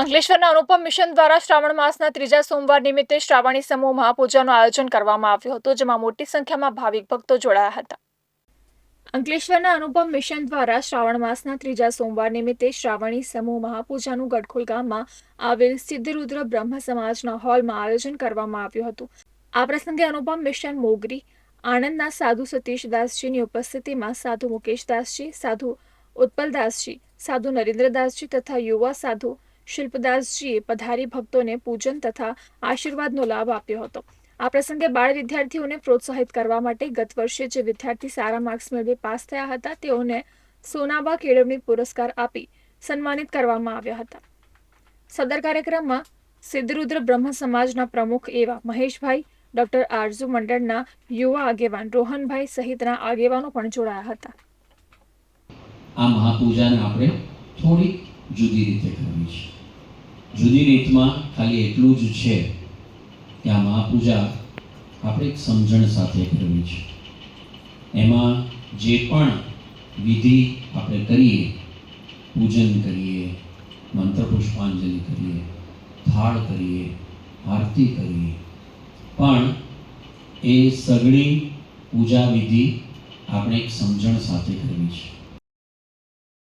અંકલેશ્વરના અનુપમ મિશન દ્વારા શ્રાવણ માસના ત્રીજા સોમવાર નિમિત્તે શ્રાવણી સમૂહ મહાપૂજાનું આયોજન કરવામાં આવ્યું હતું, જેમાં મોટી સંખ્યામાં ભાવિક ભક્તો જોડાયા હતા. અંકલેશ્વરના અનુપમ મિશન દ્વારા શ્રાવણ માસના ત્રીજા સોમવાર નિમિત્તે શ્રાવણી સમૂહ મહાપૂજાનું ગઢખોલ ગામમાં આવેલ સિદ્ધરુદ્ર બ્રહ્મ સમાજના હોલમાં આયોજન કરવામાં આવ્યું હતું. આ પ્રસંગે અનુપમ મિશન મોગરી, આણંદના સાધુ સતીશદાસજીની ઉપસ્થિતિમાં સાધુ મુકેશદાસજી, સાધુ ઉત્પલદાસજી, સાધુ નરેન્દ્રદાસજી તથા યુવા સાધુ શિલ્પદાસજીએ પધારી ભક્તોને પૂજન તથા આશીર્વાદનો લાભ આપ્યો હતો. આ પ્રસંગે બાળ વિદ્યાર્થીઓને પ્રોત્સાહિત કરવા માટે ગત વર્ષે જે વિદ્યાર્થી સારા માર્ક્સ મેળવી પાસ થયા હતા, તેઓને સોનાબા કેળવણી પુરસ્કાર આપી સન્માનિત કરવામાં આવ્યા હતા. સદર કાર્યક્રમમાં સિદ્ધરુદ્ર બ્રહ્મ સમાજના પ્રમુખ એવા મહેશભાઈ, ડોક્ટર આરઝુ મંડળના યુવા આગેવાન રોહનભાઈ સહિતના આગેવાનો પણ જોડાયા હતા. આ મહાપૂજાને આપણે થોડી જુદી રીતે કરવી છે જુદી રીતમાં ખાલી એટલું જ છે કે આ મહાપૂજા આપણે એક સમજણ સાથે કરવી છે. એમાં જે પણ વિધિ આપણે કરીએ, પૂજન કરીએ મંત્ર પુષ્પાંજલિ કરીએ, થાળ કરીએ, આરતી કરીએ, પણ એ સગળી પૂજા વિધિ આપણે એક સમજણ સાથે કરવી છે.